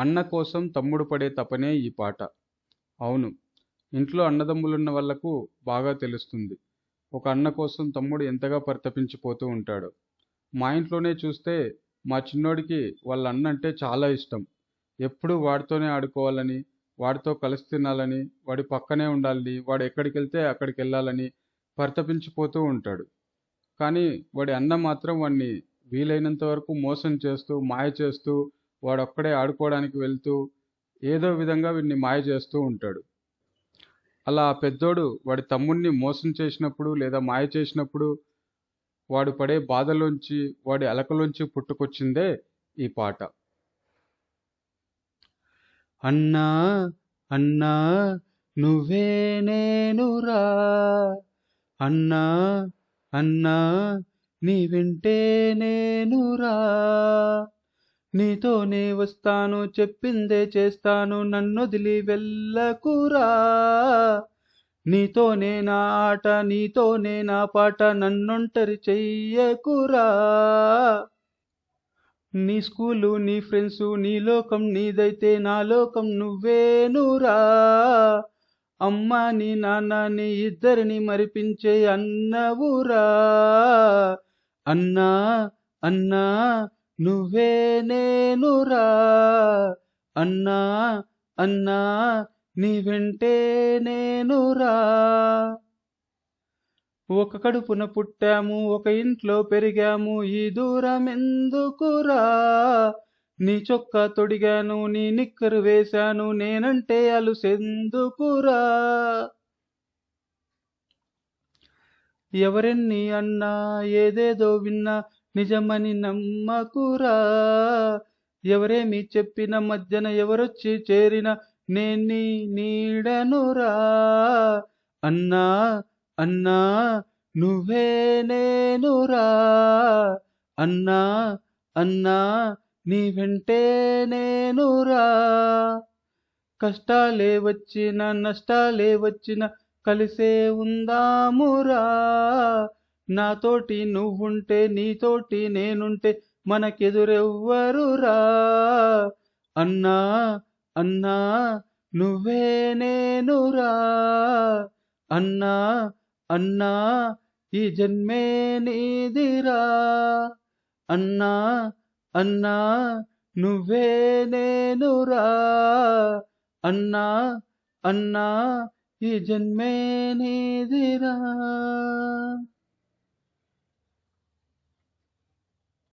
అన్న కోసం తమ్ముడు పడే తపనే ఈ పాట. అవును. ఇంట్లో అన్నదమ్ములున్న వాళ్ళకు బాగా తెలుస్తుంది. ఒక అన్న కోసం తమ్ముడు ఎంతగా పరితపించిపోతూ ఉంటాడు మా ఇంట్లోనే చూస్తే మా చిన్నోడికి వాళ్ళ అన్న అంటే చాలా ఇష్టం. ఎప్పుడూ వాడితోనే ఆడుకోవాలని, వాడితో కలిసి తినాలని, వాడి పక్కనే ఉండాలని, వాడు ఎక్కడికెళ్తే అక్కడికెళ్ళాలని పరితపించిపోతూ ఉంటాడు. కానీ వాడి అన్న మాత్రం వాడిని వీలైనంత వరకు మోసం చేస్తూ, మాయ చేస్తూ, వాడొక్కడే ఆడుకోవడానికి వెళ్తూ, ఏదో విధంగా వీడిని మాయ చేస్తూ ఉంటాడు. అలా ఆ పెద్దోడు వాడి తమ్ముడిని మోసం చేసినప్పుడు లేదా మాయ చేసినప్పుడు వాడు పడే బాధలోంచి, వాడి అలకలోంచి పుట్టుకొచ్చిందే ఈ పాట. అన్నా అన్నా నువ్వే నేనురా అన్నా అన్నా నీ వెంటే నేనురా నీతోనే వస్తాను చెప్పిందే చేస్తాను నన్నొదిలి వెళ్ళకురా. నీతోనే నా ఆట నీతోనే నా పాట నన్నొంటరి చెయ్యకురా. నీ స్కూలు నీ ఫ్రెండ్సు నీ లోకం నీదైతే నా లోకం నువ్వేనురా. అమ్మా నీ నాన్న నీ ఇద్దరిని మరిపించే అన్నవురా. అన్నా అన్నా నువ్వే నేనురా. అన్నా అన్నా నీ వెంటే నేనురా. ఒక కడుపున పుట్టాము ఒక ఇంట్లో పెరిగాము ఈ దూరం ఎందుకురా నీ చొక్కా తొడిగాను నీ నిక్కరు వేశాను నేనంటే అలుసెందుకురా? ఎవరెన్ని అన్నా ఏదేదో విన్నా నిజమని నమ్మకురా. ఎవరేమి చెప్పిన మధ్యన ఎవరొచ్చి చేరిన నేని నీడనురా. అన్నా అన్నా నువ్వే నేనురా. అన్నా అన్నా నీ వెంటే నేనురా. కష్టాలే వచ్చిన నష్టాలే వచ్చిన కలిసే ఉందామురా. నాతోటి నువ్వుంటే నీతోటి నేనుంటే మనకెదురెవ్వరురా అన్నా అన్నా నువ్వే నేనురా అన్నా అన్నా ఈ జన్మే నీదిరా అన్నా అన్నా నువ్వే నేనురా అన్నా అన్నా ఈ జన్మే నీదిరా